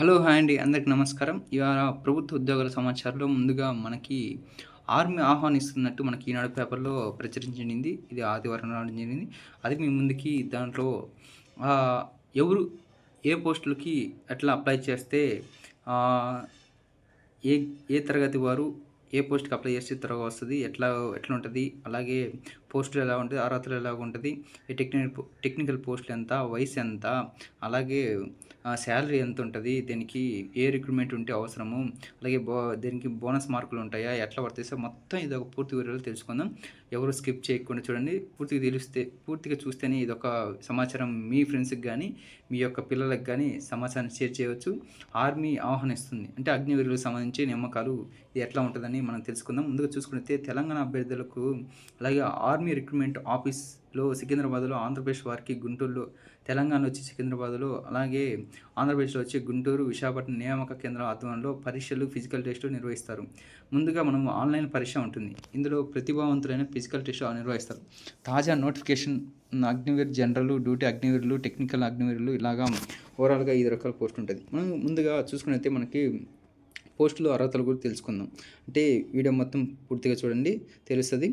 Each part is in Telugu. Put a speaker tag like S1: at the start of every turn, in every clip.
S1: హలో హాయ్ అండి. అందరికి నమస్కారం. ఇవాళ ప్రభుత్వ ఉద్యోగాల సమాచారంలో ముందుగా మనకి ఆర్మీ ఆహ్వానిస్తున్నట్టు మనకి ఈనాడు పేపర్లో ప్రచురించింది ఇది ఆదివారం నాడు జరిగింది. అది మీ ముందుకి దాంట్లో ఎవరు ఏ పోస్టులకి ఎట్లా అప్లై చేస్తే ఏ ఏ తరగతి వారు ఏ పోస్ట్కి అప్లై చేస్తే త్వరగా వస్తుంది ఎట్లా ఎట్లా ఉంటుంది అలాగే పోస్టులు ఎలా ఉంటుంది అర్హతలు ఎలా ఉంటుంది ఈ టెక్నికల్ టెక్నికల్ పోస్టులు ఎంత వయసు ఎంత అలాగే శాలరీ ఎంత ఉంటుంది దీనికి ఏ రిక్రూట్మెంట్ ఉంటే అవసరము అలాగే బో దీనికి బోనస్ మార్కులు ఉంటాయా ఎట్లా పడతాయి మొత్తం ఇది ఒక పూర్తి వివరాలు తెలుసుకుందాం. ఎవరు స్కిప్ చేయకుండా చూడండి. పూర్తిగా తెలిస్తే పూర్తిగా చూస్తేనే ఇది ఒక సమాచారం మీ ఫ్రెండ్స్కి కానీ మీ యొక్క పిల్లలకు కానీ సమాచారాన్ని షేర్ చేయవచ్చు. ఆర్మీ ఆహ్వానిస్తుంది. అంటే అగ్నివీరులకు సంబంధించి నమ్మకాలు ఇది ఎట్లా ఉంటుందని మనం తెలుసుకుందాం. ముందుగా చూసుకుంటే తెలంగాణ అభ్యర్థులకు అలాగే ఆర్ ఆర్మీ రిక్రూట్మెంట్ ఆఫీస్లో సికింద్రాబాద్లో ఆంధ్రప్రదేశ్ వారికి గుంటూరులో తెలంగాణ వచ్చి సికింద్రాబాద్లో అలాగే ఆంధ్రప్రదేశ్లో వచ్చి గుంటూరు విశాఖపట్నం నియామక కేంద్రం ఆధ్వర్యంలో పరీక్షలు ఫిజికల్ టెస్టులు నిర్వహిస్తారు. ముందుగా మనం ఆన్లైన్ పరీక్ష ఉంటుంది. ఇందులో ప్రతిభావంతులైన ఫిజికల్ టెస్ట్ నిర్వహిస్తారు. తాజా నోటిఫికేషన్ అగ్నివీర్ జనరల్ డ్యూటీ అగ్నివీరులు టెక్నికల్ అగ్నివీరులు ఇలాగా ఓవరాల్గా ఐదు రకాల పోస్ట్ ఉంటుంది మనం ముందుగా చూసుకున్నైతే మనకి పోస్టులు అర్హతలు కూడా తెలుసుకుందాం. అంటే వీడియో మొత్తం పూర్తిగా చూడండి తెలుస్తుంది.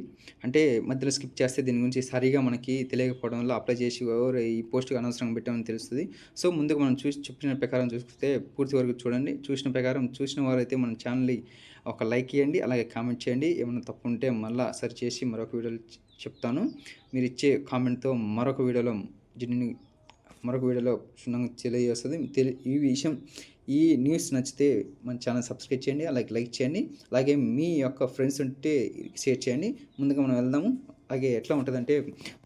S1: అంటే మధ్యలో స్కిప్ చేస్తే దీని గురించి సరిగా మనకి తెలియకపోవడం వల్ల అప్లై చేసి ఎవరు ఈ పోస్టుకు అనవసరంగా పెట్టామని తెలుస్తుంది. సో ముందుగా మనం చూసి చెప్పిన ప్రకారం చూస్తే పూర్తి వరకు చూడండి. చూసిన ప్రకారం చూసిన వారైతే మన ఛానల్ని ఒక లైక్ ఇవ్వండి అలాగే కామెంట్ చేయండి. ఏమైనా తప్పు ఉంటే మళ్ళీ సరి చేసి మరొక వీడియోలో చెప్తాను. మీరు ఇచ్చే కామెంట్తో మరొక వీడియోలో దీనిని మరొక వీడియోలో క్షుణ్ణంగా తెలియజేస్తుంది. తెలి ఈ విషయం ఈ న్యూస్ నచ్చితే మన ఛానల్ సబ్స్క్రైబ్ చేయండి అలాగే లైక్ చేయండి అలాగే మీ యొక్క ఫ్రెండ్స్ ఉంటే షేర్ చేయండి. ముందుగా మనం వెళ్దాము. అలాగే ఎట్లా ఉంటుందంటే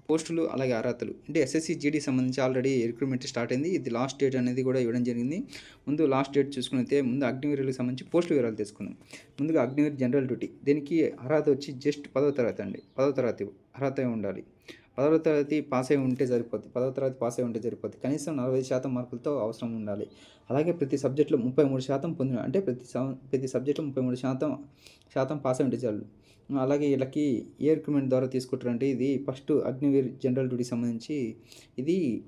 S1: పోస్టులు అలాగే అర్హతలు. అంటే ఎస్ఎస్సి జీడీ సంబంధించి ఆల్రెడీ రిక్రూట్మెంట్ స్టార్ట్ అయింది. ఇది లాస్ట్ డేట్ అనేది కూడా ఇవ్వడం జరిగింది. ముందు లాస్ట్ డేట్ చూసుకునైతే ముందు అగ్నివీరులకు సంబంధించి పోస్టుల వివరాలు తెలుసుకుందాం. ముందుగా అగ్నివీర్ జనరల్ డ్యూటీ దీనికి అర్హత వచ్చి జస్ట్ పదో తరగతి అండి. పదో తరగతి అర్హత ఉండాలి. పదవ తరగతి పాస్ అయి ఉంటే సరిపోద్ది పదవ తరగతి పాస్ అయి ఉంటే సరిపోద్ది. కనీసం నలభై శాతం మార్కులతో అవసరం ఉండాలి. అలాగే ప్రతి సబ్జెక్టులో ముప్పై మూడు శాతం పొందిన అంటే ప్రతి సం- ప్రతి సబ్జెక్టులో ముప్పై మూడు శాతం శాతం పాస్ అయి ఉంటే చాలు. అలాగే వీళ్ళకి ఏ రిక్రూట్మెంట్ ద్వారా తీసుకుంటారంటే ఇది ఫస్ట్ అగ్నివీర్ జనరల్ డ్యూటీ సంబంధించి ఇది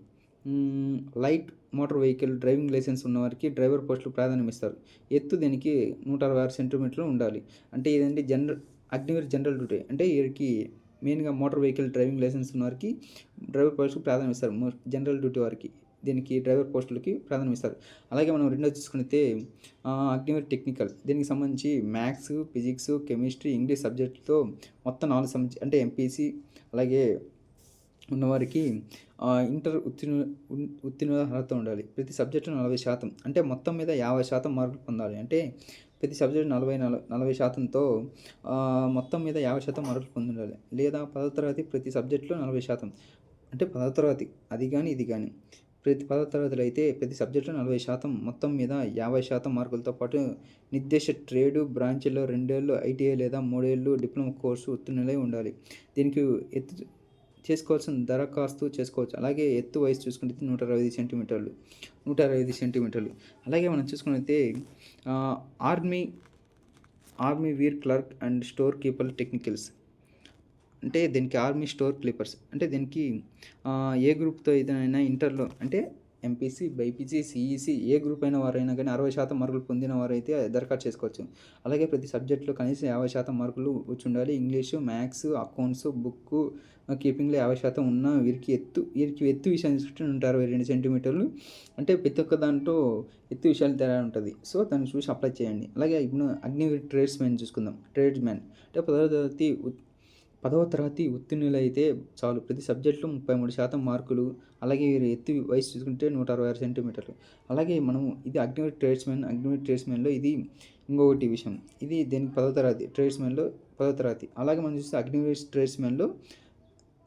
S1: light motor vehicle driving licence ఉన్నవారికి డ్రైవర్ పోస్టులు ప్రాధాన్యం ఇస్తారు ఎత్తు దీనికి నూట అరవై ఆరు సెంటీమీటర్లు ఉండాలి. అంటే ఇదంటే జనరల్ అగ్నివీర్ జనరల్ డ్యూటీ. అంటే వీరికి మెయిన్గా మోటార్ వెహికల్ డ్రైవింగ్ లైసెన్స్ ఉన్న వారికి డ్రైవర్ పోస్టుకు ప్రాధాన్యం ఇస్తారు. మో- జనరల్ డ్యూటీ వారికి దీనికి డ్రైవర్ పోస్టులకి ప్రాధాన్యం ఇస్తారు. అలాగే మనం రెండో చూసుకుంటే అగ్నివీర్ టెక్నికల్ దీనికి సంబంధించి మ్యాథ్స్ ఫిజిక్స్ కెమిస్ట్రీ ఇంగ్లీష్ సబ్జెక్టుతో మొత్తం నాలుగు సంబంధించి అంటే ఎంపీసీ అలాగే ఉన్నవారికి ఇంటర్ ఉత్తీర్ణ ఉన్- ఉత్తీర్ణ అర్హత ఉండాలి. ప్రతి సబ్జెక్టు నలభై శాతం అంటే మొత్తం మీద యాభై శాతం మార్కులు పొందాలి. అంటే ప్రతి సబ్జెక్టు నలభై నల నలభై శాతంతో మొత్తం మీద యాభై శాతం మార్కులు పొందుండాలి. లేదా పదో తరగతి ప్రతి సబ్జెక్టులో నలభై శాతం. అంటే పదో తరగతి అది కానీ ఇది కానీ ప్రతి పదో తరగతిలో అయితే ప్రతి సబ్జెక్టులో నలభై శాతం మొత్తం మీద యాభై శాతం మార్కులతో పాటు నిర్దేశ ట్రేడు బ్రాంచ్లో రెండేళ్ళు ఐటీఐ లేదా మూడేళ్ళు డిప్లొమా కోర్సు ఉత్తీర్ణులై ఉండాలి. దీనికి ఎత్తు చేసుకోవాల్సిన దరఖాస్తు చేసుకోవచ్చు. అలాగే ఎత్తు వయసు చూసుకుంటే నూట అరవై ఐదు సెంటీమీటర్లు. నూట అరవై ఐదు సెంటీమీటర్లు. అలాగే మనం చూసుకున్నైతే army army Veer clerk and store keeper technicals. అంటే దీనికి ఆర్మీ స్టోర్ క్లీపర్స్. అంటే దీనికి ఏ గ్రూప్తో ఏదైనా ఇంటర్లో అంటే ఎంపీసీ బైపీసీ సిఈసీ ఏ గ్రూప్ అయిన వారైనా కానీ అరవై శాతం మార్కులు పొందిన వారైతే దరఖాస్తు చేసుకోవచ్చు. అలాగే ప్రతి సబ్జెక్టులో కనీసం యాభై శాతం మార్కులు వచ్చి ఉండాలి ఇంగ్లీషు మ్యాథ్స్ అకౌంట్స్ బుక్ కీపింగ్లో యాభై శాతం ఉన్న వీరికి ఎత్తు వీరికి ఎత్తు విషయాన్ని చూసుకుంటే నూట అరవై రెండు సెంటీమీటర్లు. అంటే ప్రతి ఒక్క దాంట్లో ఎత్తు విషయాలు తేడా ఉంటుంది. సో దాన్ని చూసి అప్లై చేయండి. అలాగే ఇప్పుడు అగ్ని ట్రేడ్స్ మ్యాన్ చూసుకుందాం. ట్రేడ్స్ మ్యాన్ అంటే పదవ తరగతి పదవ తరగతి ఉత్తీర్ణులైతే చాలు. ప్రతి సబ్జెక్టులో ముప్పై మూడు శాతం మార్కులు అలాగే వీరు ఎత్తి వయసు చూసుకుంటే నూట అరవై ఆరు సెంటీమీటర్లు. అలాగే మనము ఇది అగ్నివీర్ ట్రేడ్స్మెన్ అగ్నివీర్ ట్రేడ్స్మెన్లో ఇది ఇంకొకటి విషయం. ఇది దీనికి పదవ తరగతి ట్రేడ్స్మెన్లో పదవ తరగతి. అలాగే మనం చూస్తే అగ్నివీర్ ట్రేడ్స్మెన్లో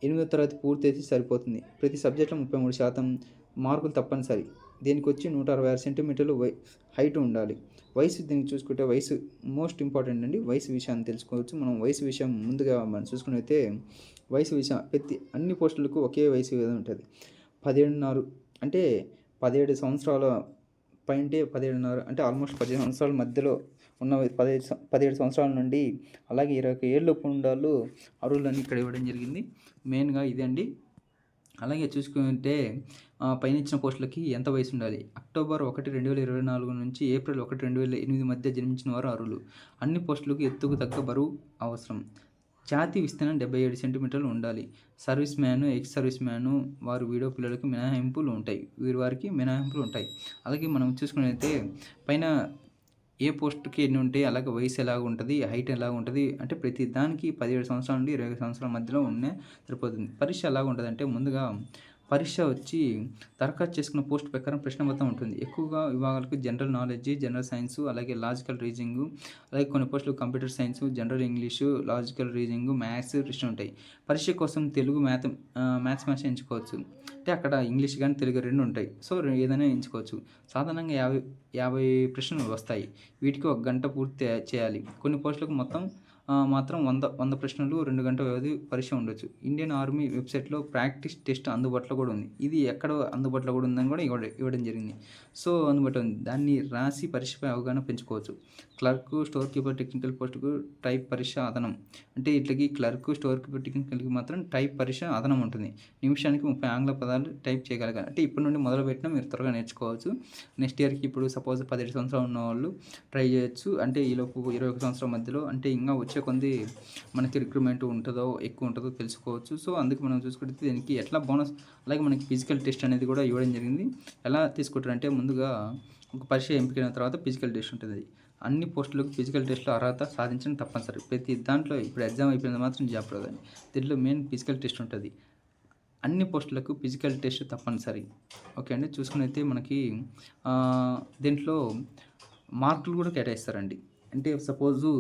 S1: ఎనిమిదో తరగతి పూర్తి అయితే సరిపోతుంది. ప్రతి సబ్జెక్టులో ముప్పై మూడు శాతం మార్కులు తప్పనిసరి. దీనికి వచ్చి నూట అరవై ఆరు సెంటీమీటర్లు వై హైట్ ఉండాలి. వయసు దీనికి చూసుకుంటే వయసు మోస్ట్ ఇంపార్టెంట్ అండి. వయసు విషయాన్ని తెలుసుకోవచ్చు. మనం వయసు విషయం ముందుగా మనం చూసుకునైతే వయసు విషయం ప్రతి అన్ని పోస్టులకు ఒకే వయసు విధంగా ఉంటుంది. పదిహేడున్నర అంటే పదిహేడు సంవత్సరాల పైంటే పదిహేడున్నర అంటే ఆల్మోస్ట్ పదిహేను సంవత్సరాల మధ్యలో ఉన్న పదిహేడు పదిహేడు సంవత్సరాల నుండి అలాగే ఇరవై ఒక ఏళ్ళలోపు ఉండాలు అర్హులని ఇక్కడ ఇవ్వడం జరిగింది. మెయిన్గా ఇదండి అలాగే చూసుకుంటే పైన ఇచ్చిన పోస్టులకి ఎంత వయసు ఉండాలి? అక్టోబర్ ఒకటి రెండు వేల ఇరవై నాలుగు నుంచి ఏప్రిల్ ఒకటి రెండు వేల ఎనిమిది మధ్య జన్మించిన వారు అర్హులు. అన్ని పోస్టులకు ఎత్తుకు తగ్గ బరువు అవసరం. ఛాతీ విస్తీర్ణం డెబ్బై ఏడు సెంటీమీటర్లు ఉండాలి. Service man ex serviceman వారు వీడియో పిల్లలకు మినహాయింపులు ఉంటాయి. వీరి వారికి మినహాయింపులు ఉంటాయి. అలాగే మనం చూసుకున్నైతే పైన ఏ పోస్ట్కి ఎన్ని ఉంటాయి అలాగే వయసు ఎలాగ ఉంటుంది హైట్ ఎలాగ ఉంటుంది అంటే ప్రతి దానికి పదిహేడు సంవత్సరాల నుండి ఇరవై సంవత్సరాల మధ్యలో ఉన్న సరిపోతుంది. పరీక్ష ఎలాగ ఉంటుంది అంటే ముందుగా పరీక్ష వచ్చి దరఖాస్తు చేసుకున్న పోస్ట్ ప్రకారం ప్రశ్న మొత్తం ఉంటుంది. ఎక్కువగా విభాగాలకు జనరల్ నాలెడ్జ్ జనరల్ సైన్స్ అలాగే లాజికల్ రీజనింగ్ అలాగే కొన్ని పోస్టులు computer science general English logical reasoning maths ప్రశ్న ఉంటాయి. పరీక్ష కోసం తెలుగు మ్యాథ్ మ్యాథ్స్ మ్యాథ్స్ ఎంచుకోవచ్చు. అంటే అక్కడ ఇంగ్లీష్ కానీ తెలుగు రెండు ఉంటాయి. సో ఏదైనా ఎంచుకోవచ్చు. సాధారణంగా యాభై యాభై ప్రశ్నలు వస్తాయి. వీటికి ఒక గంట పూర్తి చేయాలి. కొన్ని పోస్టులకు మొత్తం మాత్రం వంద వంద ప్రశ్నలు రెండు గంటల వ్యవధి పరీక్ష ఉండొచ్చు. ఇండియన్ ఆర్మీ వెబ్సైట్లో ప్రాక్టీస్ టెస్ట్ అందుబాటులో కూడా ఉంది. ఇది ఎక్కడ అందుబాటులో కూడా ఉందని కూడా ఇవ్వడం ఇవ్వడం జరిగింది. సో అందుబాటులో ఉంది. దాన్ని రాసి పరీక్షపై అవగాహన పెంచుకోవచ్చు. క్లర్క్ స్టోర్ కీపర్ టెక్నికల్ పోస్టుకు టైప్ పరీక్ష అదనం. అంటే ఇట్లకి క్లర్క్ స్టోర్ కీపర్ టెక్నికల్కి మాత్రం టైప్ పరీక్ష అదనం ఉంటుంది. నిమిషానికి ముప్పై ఆంగ్ల పదాలు టైప్ చేయగలగాలి. అంటే ఇప్పటి నుండి మొదలు పెట్టినా మీరు త్వరగా నేర్చుకోవచ్చు. నెక్స్ట్ ఇయర్కి ఇప్పుడు సపోజ్ పదిహేడు సంవత్సరాలు ఉన్న వాళ్ళు ట్రై చేయొచ్చు. అంటే ఈలోపు ఇరవై ఒక సంవత్సరం మధ్యలో అంటే ఇంకా వచ్చే కొంది మనకి రిక్రూట్మెంట్ ఉంటుందో ఎక్కువ ఉంటుందో తెలుసుకోవచ్చు. సో అందుకు మనం చూసుకుంటే దీనికి ఎట్లా బోనస్ అలాగే మనకి ఫిజికల్ టెస్ట్ అనేది కూడా ఇవ్వడం జరిగింది. ఎలా తీసుకుంటారంటే ముందుగా ఒక పరీక్ష ఎంపికైన తర్వాత ఫిజికల్ టెస్ట్ ఉంటుంది. అన్ని పోస్టులకు ఫిజికల్ టెస్ట్లో అర్హత సాధించడం తప్పనిసరి. ప్రతి దాంట్లో ఇప్పుడు ఎగ్జామ్ అయిపోయింది మాత్రం జాబ్ రాదని. దీంట్లో మెయిన్ ఫిజికల్ టెస్ట్ ఉంటుంది. అన్ని పోస్టులకు ఫిజికల్ టెస్ట్ తప్పనిసరి. ఓకే అండి. చూసుకునైతే మనకి దీంట్లో మార్కులు కూడా కేటాయిస్తారండి. అంటే సపోజు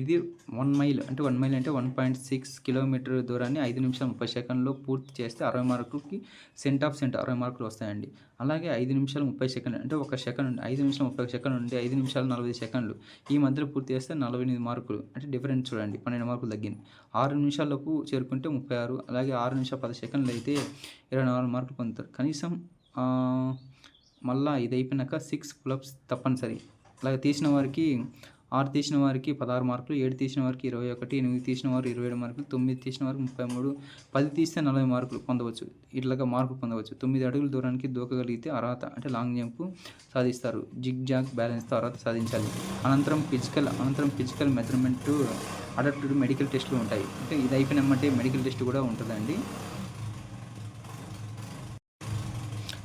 S1: ఇది వన్ మైల్ అంటే వన్ మైల్ అంటే వన్ పాయింట్ సిక్స్ కిలోమీటర్ దూరాన్ని ఐదు నిమిషాలు ముప్పై సెకండ్లో పూర్తి చేస్తే అరవై మార్కులకి సెంట్ ఆఫ్ సెంట్ అరవై మార్కులు వస్తాయండి. అలాగే ఐదు నిమిషాలు ముప్పై సెకండ్ అంటే ఒక సెకండ్ ఐదు నిమిషాలు ముప్పై సెకండ్ నుండి ఐదు నిమిషాలు నలభై సెకండ్లు ఈ మధ్యలో పూర్తి చేస్తే నలభై ఎనిమిది మార్కులు అంటే డిఫరెన్స్ చూడండి పన్నెండు మార్కులు తగ్గింది. ఆరు నిమిషాలకు చేరుకుంటే ముప్పై ఆరు అలాగే ఆరు నిమిషాలు పది సెకండ్లు అయితే ఇరవై నాలుగు మార్కులు పొందుతారు. కనీసం మళ్ళీ ఇది అయిపోయినాక సిక్స్ పులప్స్ తప్పనిసరి. అలాగే తీసిన వారికి ఆరు తీసిన వారికి పదహారు మార్కులు ఏడు తీసిన వారికి ఇరవై ఒకటి ఎనిమిది తీసిన వారు ఇరవై ఏడు మార్కులు తొమ్మిది తీసిన వారికి ముప్పై మూడు పది తీస్తే నలభై మార్కులు పొందవచ్చు. ఇట్లాగా మార్కులు పొందవచ్చు. తొమ్మిది అడుగుల దూరానికి దూకగలిగితే అర్హత అంటే లాంగ్ జంప్ సాధిస్తారు. జిగ్ జాగ్ బ్యాలెన్స్తో అర్హత సాధించాలి. అనంతరం ఫిజికల్ అనంతరం ఫిజికల్ మెజర్మెంట్ అడప్టెడ్ మెడికల్ టెస్టులు ఉంటాయి. అంటే ఇది అయిపోయినమ్మంటే మెడికల్ టెస్ట్ కూడా ఉంటుందండి.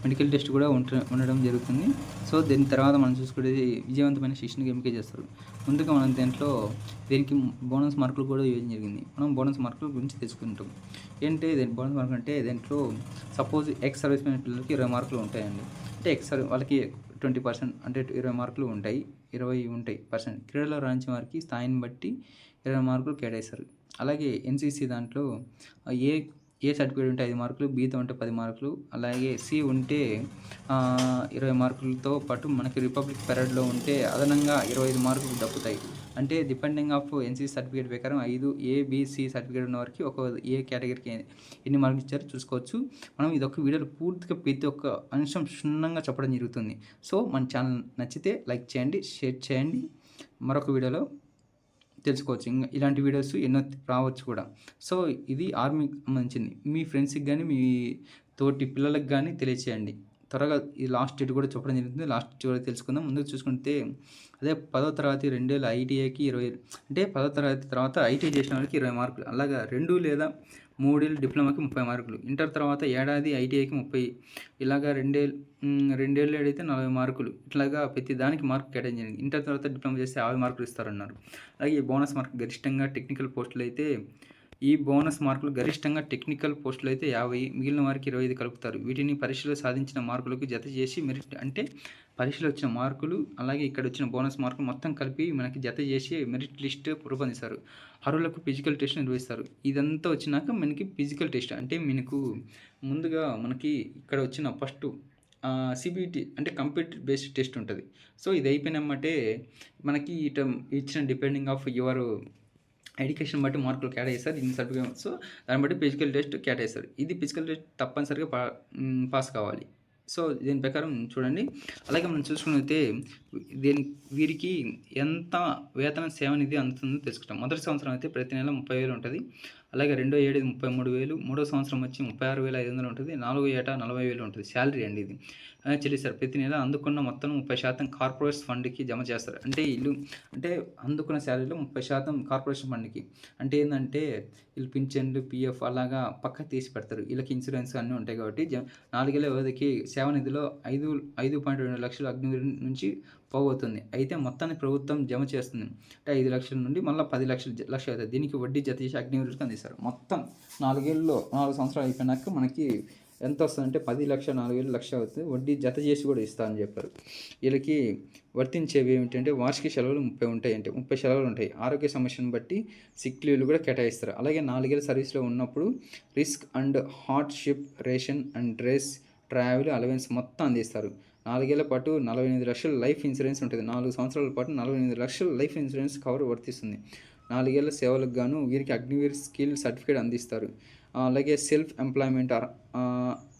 S1: మెడికల్ టెస్ట్ కూడా ఉంట ఉండడం జరుగుతుంది. సో దీని తర్వాత మనం చూసుకుంటే విజయవంతమైన శిక్షణకు ఎంపిక చేస్తారు. ముందుగా మనం దీంట్లో దీనికి బోనస్ మార్కులు కూడా యూజ్ జరిగింది. మనం బోనస్ మార్కుల గురించి తెలుసుకుంటాం. ఏంటి దీని బోనస్ మార్కులు అంటే దీంట్లో సపోజ్ ఎక్స్ సర్వీస్ మ్యాన్ పిల్లలకి ఇరవై మార్కులు ఉంటాయండి. అంటే ఎక్స్ సర్వీ వాళ్ళకి ట్వంటీ పర్సెంట్ అంటే ఇరవై మార్కులు ఉంటాయి. ఇరవై ఉంటాయి పర్సెంట్. క్రీడలో రాణించిన వారికి స్థాయిని బట్టి ఇరవై మార్కులు కేటాయిస్తారు. అలాగే ఎన్సీసీ దాంట్లో ఏ ఏ సర్టిఫికేట్ ఉంటే ఐదు మార్కులు బీతో ఉంటే పది మార్కులు అలాగే సి ఉంటే ఇరవై మార్కులతో పాటు మనకి రిపబ్లిక్ పెరడ్లో ఉంటే అదనంగా ఇరవై ఐదు మార్కులు దక్కుతాయి. అంటే డిపెండింగ్ ఆఫ్ ఎన్సీ సర్టిఫికేట్ ప్రకారం ఐదు ఏబిసి సర్టిఫికేట్ ఉన్న వారికి ఒక ఏ కేటగిరీకి ఎన్ని మార్కులు ఇచ్చారో చూసుకోవచ్చు. మనం ఇది ఒక వీడియోలో పూర్తిగా ప్రతి ఒక్క అంశం క్షుణ్ణంగా చెప్పడం జరుగుతుంది. సో మన ఛానల్ నచ్చితే లైక్ చేయండి షేర్ చేయండి. మరొక వీడియోలో తెలుసుకోవచ్చు. ఇంకా ఇలాంటి వీడియోస్ ఎన్నో రావచ్చు కూడా. సో ఇది ఆర్మీకి సంబంధించింది. మీ ఫ్రెండ్స్కి కానీ మీ తోటి పిల్లలకు కానీ తెలియచేయండి. త్వరగా ఈ లాస్ట్ డేట్ కూడా చెప్పడం జరుగుతుంది. లాస్ట్ డేట్ కూడా తెలుసుకుందాం. ముందు చూసుకుంటే అదే పదో తరగతి రెండేళ్ళు ఐటీఐకి ఇరవై అంటే పదో తరగతి తర్వాత ఐటీఐ చేసిన వాళ్ళకి ఇరవై మార్కులు. అలాగా రెండు లేదా మూడేళ్ళు డిప్లొమాకి ముప్పై మార్కులు. ఇంటర్ తర్వాత ఏడాది ఐటీఐకి ముప్పై. ఇలాగా రెండేళ్ళు రెండేళ్ళు ఏడైతే నలభై మార్కులు. ఇట్లాగా ప్రతి దానికి మార్క్ కేటాయించింది ఇంటర్ తర్వాత డిప్లొమా చేస్తే యాభై మార్కులు ఇస్తారన్నారు. అలాగే ఈ బోనస్ మార్క్ గరిష్టంగా టెక్నికల్ పోస్టులు అయితే ఈ బోనస్ మార్కులు గరిష్టంగా టెక్నికల్ పోస్టులు అయితే యాభై మిగిలిన వారికి ఇరవై ఐదు కలుపుతారు. వీటిని పరీక్షలో సాధించిన మార్కులకు జత చేసి మెరిట్ అంటే పరీక్షలో వచ్చిన మార్కులు అలాగే ఇక్కడ వచ్చిన బోనస్ మార్కులు మొత్తం కలిపి మనకి జత చేసి మెరిట్ లిస్ట్ రూపొందిస్తారు. అర్హులకు ఫిజికల్ టెస్ట్ నిర్వహిస్తారు. ఇదంతా వచ్చినాక మనకి ఫిజికల్ టెస్ట్ అంటే మనకు ముందుగా మనకి ఇక్కడ వచ్చిన ఫస్ట్ సిబిటి అంటే కంప్యూటర్ బేస్డ్ టెస్ట్ ఉంటుంది. సో ఇది అయిపోయినామంటే మనకి ఇట ఇచ్చిన డిపెండింగ్ ఆఫ్ యువర్ ఎడ్యుకేషన్ బట్టి మార్కులు కేటాయిస్తారు ఇన్ని సర్టిఫికేట్ సో దాన్ని బట్టి ఫిజికల్ టెస్ట్ కేటాయిస్తారు. ఇది ఫిజికల్ టెస్ట్ తప్పనిసరిగా పా పాస్ కావాలి. సో దీని ప్రకారం చూడండి. అలాగే మనం చూసుకున్నైతే దీని వీరికి ఎంత వేతన సేవ నిధి అందుతుందో తెలుసుకుంటాం మొదటి సంవత్సరం అయితే ప్రతి నెల ముప్పై వేలు ఉంటుంది. అలాగే రెండో ఏడు ముప్పై మూడు వేలు. మూడో సంవత్సరం వచ్చి ముప్పై ఆరు వేల ఐదు వందలు ఉంటుంది. నాలుగో ఏటా నలభై వేలు ఉంటుంది శాలరీ అండి ఇది. చెల్లిస్తారు ప్రతి నెల అందుకున్న మొత్తం ముప్పై శాతం కార్పొరేషన్ ఫండ్కి జమ చేస్తారు. అంటే వీళ్ళు అంటే అందుకున్న శాలరీలో ముప్పై శాతం కార్పొరేషన్ ఫండ్కి. అంటే ఏంటంటే వీళ్ళు పింఛన్లు పిఎఫ్ అలాగా పక్క తీసి పెడతారు. వీళ్ళకి ఇన్సూరెన్స్ అన్నీ ఉంటాయి కాబట్టి జ నాలుగేళ్ళ వ్యవధికి సేవ నిధిలో ఐదు ఐదు పాయింట్ రెండు లక్షలు అగ్నివీరు నుంచి పోగవుతుంది. అయితే మొత్తాన్ని ప్రభుత్వం జమ చేస్తుంది. అంటే ఐదు లక్షల నుండి మళ్ళీ పది లక్షలు లక్షలు లక్ష అవుతుంది దీనికి వడ్డీ జత చేసి అగ్నివీరులకు అందిస్తారు. మొత్తం నాలుగేళ్ళలో నాలుగు సంవత్సరాలు అయిపోయినాక మనకి ఎంత వస్తుందంటే పది లక్ష నాలుగేళ్ళు లక్ష అవుతుంది. వడ్డీ జత చేసి కూడా ఇస్తా అని చెప్పారు. వీళ్ళకి వర్తించేవి ఏమిటంటే వార్షిక సెలవులు ముప్పై ఉంటాయి అంటే ముప్పై సెలవులు ఉంటాయి. ఆరోగ్య సమస్యను బట్టి సిక్ లీవ్లు కూడా కేటాయిస్తారు. అలాగే నాలుగేళ్ళ సర్వీస్లో ఉన్నప్పుడు risk and hardship ration and dress travel allowance మొత్తం అందిస్తారు. నాలుగేళ్ళ పాటు నలభై ఎనిమిది లక్షల లైఫ్ ఇన్సూరెన్స్ ఉంటుంది. నాలుగు సంవత్సరాల పాటు నలభై ఎనిమిది లక్షల లైఫ్ ఇన్సూరెన్స్ కవర్ వర్తిస్తుంది. నాలుగేళ్ళ సేవలకు గాను వీరికి అగ్నివీర్ స్కిల్ సర్టిఫికేట్ అందిస్తారు. అలాగే సెల్ఫ్ ఎంప్లాయ్మెంట్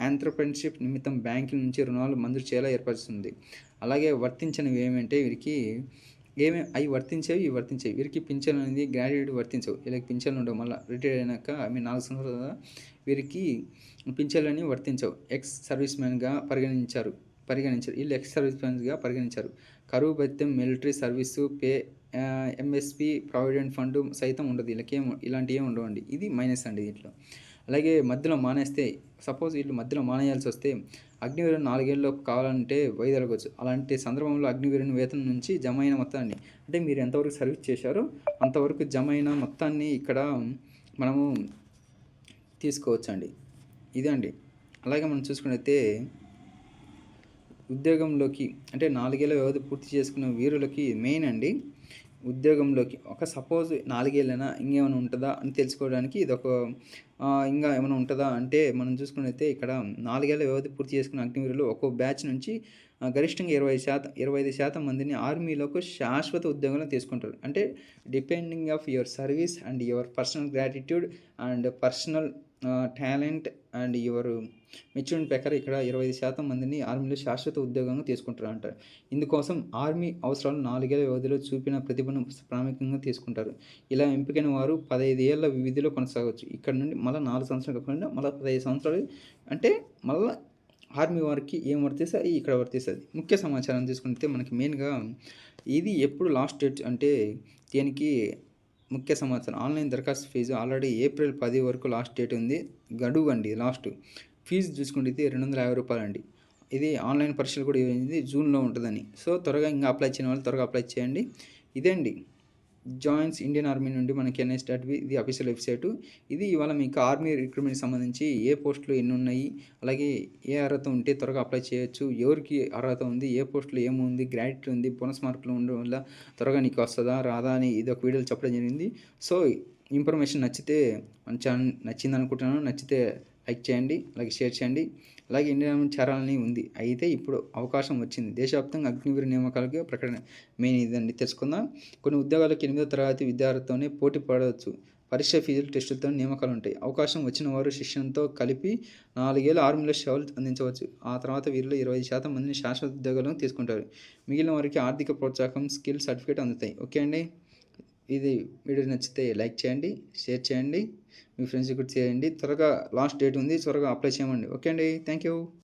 S1: ఆంటర్ప్రెన్షిప్ నిమిత్తం బ్యాంకుల నుంచి రుణాలు మంజూరు చేయాలా ఏర్పరుస్తుంది. అలాగే వర్తించినవి ఏమంటే వీరికి ఏమి అవి వర్తించేవి ఇవి వర్తించేవి. వీరికి పింఛన్ అనేది గ్రాడ్యుయేట్ వర్తించవు. వీళ్ళకి పింఛన్లు ఉండవు. మళ్ళీ రిటైర్ అయినాక ఐ మీన్ నాలుగు సంవత్సరాల వీరికి పింఛన్లు అనేవి వర్తించవు. Ex service మ్యాన్గా పరిగణించారు. పరిగణించారు. వీళ్ళు ఎక్స్ సర్వీస్ మ్యాన్గా పరిగణించారు. కరువు భత్యం military service pay MSP provident fund సైతం ఉండదు. వీళ్ళకి ఏం ఇలాంటివి ఏమి ఉండవండి. ఇది మైనస్ అండి దీంట్లో. అలాగే మధ్యలో మానేస్తే సపోజ్ వీళ్ళు మధ్యలో మానేయాల్సి వస్తే అగ్నివీరుని నాలుగేళ్ళు కావాలంటే వైదొలగవచ్చు అలాంటి సందర్భంలో అగ్నివీరుని వేతనం నుంచి జమ అయిన మొత్తాన్ని. అంటే మీరు ఎంతవరకు సర్వీస్ చేశారో అంతవరకు జమ అయిన మొత్తాన్ని ఇక్కడ మనము తీసుకోవచ్చండి. ఇదండి అలాగే మనం చూసుకున్నైతే ఉద్యోగంలోకి అంటే నాలుగేళ్ళ వ్యవధి పూర్తి చేసుకున్న వీరులకి మెయిన్ అండి ఉద్యోగంలోకి. ఒక సపోజ్ నాలుగేళ్ళైనా ఇంకేమైనా ఉంటుందా అని తెలుసుకోవడానికి ఇదొక ఇంకా ఏమైనా ఉంటుందా అంటే మనం చూసుకున్నైతే ఇక్కడ నాలుగేళ్ళ వ్యవధి పూర్తి చేసుకున్న అగ్నివీరులు ఒక్కో బ్యాచ్ నుంచి గరిష్టంగా ఇరవై శాతం ఇరవై ఐదు శాతం మందిని ఆర్మీలోకి శాశ్వత ఉద్యోగంలో తీసుకుంటారు. అంటే depending of your service and your personal gratitude and personal talent and your maturity ప్రకారం ఇక్కడ ఇరవై ఐదు శాతం మందిని ఆర్మీలో శాశ్వత ఉద్యోగంగా తీసుకుంటారు అంటారు ఇందుకోసం ఆర్మీ అవసరాలు నాలుగేళ్ళ వ్యవధిలో చూపిన ప్రతిభను ప్రాముఖ్యంగా తీసుకుంటారు. ఇలా ఎంపికైన వారు పదహైదు ఏళ్ళ విధిలో కొనసాగవచ్చు ఇక్కడ నుండి మళ్ళీ నాలుగు సంవత్సరాలు కాకుండా మళ్ళీ పదహైదు సంవత్సరాలు అంటే మళ్ళీ ఆర్మీ వారికి ఏం వర్తిస్తే ఇక్కడ వర్తిస్తుంది. ముఖ్య సమాచారం తీసుకుంటే మనకి మెయిన్గా ఇది ఎప్పుడు లాస్ట్ డేట్ అంటే దీనికి ముఖ్య సమాచారం. ఆన్లైన్ దరఖాస్తు ఫీజు ఆల్రెడీ ఏప్రిల్ పది వరకు లాస్ట్ డేట్ ఉంది. గడువు అండి లాస్ట్. ఫీజు చూసుకుంటే రెండు వందల యాభై రూపాయలు అండి ఇది ఆన్లైన్ పరీక్షలు కూడా ఇది జూన్లో ఉంటుందని. సో త్వరగా ఇంకా అప్లై చేయని వాళ్ళు త్వరగా అప్లై చేయండి. ఇదండి. జాయిన్స్ ఇండియన్ ఆర్మీ నుండి మనకి ఎన్ఎస్ డాట్ ఇది అఫీషియల్ వెబ్సైటు. ఇది ఇవాళ మీకు ఆర్మీ రిక్రూట్మెంట్ సంబంధించి ఏ పోస్టులు ఎన్ని ఉన్నాయి అలాగే ఏ అర్హత ఉంటే త్వరగా అప్లై చేయొచ్చు. ఎవరికి అర్హత ఉంది? ఏ పోస్టులు ఏముంది? గ్రాడ్యుయేట్ ఉంది? బోనస్ మార్కులు ఉండడం వల్ల త్వరగా నీకు వస్తుందా? రాదా? అని ఇది ఒక వీడియోలో చెప్పడం జరిగింది. సో ఇన్ఫర్మేషన్ నచ్చితే మన ఛానల్ నచ్చింది అనుకుంటున్నాను నచ్చితే లైక్ చేయండి అలాగే షేర్ చేయండి. అలాగే ఇండియన్ ఆర్మీ చేరాలని ఉంది. అయితే ఇప్పుడు అవకాశం వచ్చింది. దేశవ్యాప్తంగా అగ్నివీరు నియామకాలకు ప్రకటన మెయిన్ ఇదండి. తెలుసుకుందాం. కొన్ని ఉద్యోగాలకు ఎనిమిదో తరగతి విద్యార్థితోనే పోటీ పడవచ్చు. పరీక్ష ఫీజులు టెస్టులతో నియామకాలు ఉంటాయి. అవకాశం వచ్చిన వారు శిక్షణతో కలిపి నాలుగేళ్ళు ఆర్మీలో సేవలు అందించవచ్చు. ఆ తర్వాత వీరిలో ఇరవై శాతం మందిని శాశ్వత ఉద్యోగాలను తీసుకుంటారు. మిగిలిన వారికి ఆర్థిక ప్రోత్సాహం స్కిల్ సర్టిఫికేట్ అందుతాయి. ఓకే అండి. ఇది వీడియో నచ్చితే లైక్ చేయండి షేర్ చేయండి. మీ ఫ్రెండ్స్కి కూడా చేయండి. త్వరగా లాస్ట్ డేట్ ఉంది. త్వరగా అప్లై చేయమండి. ఓకే అండి. Thank you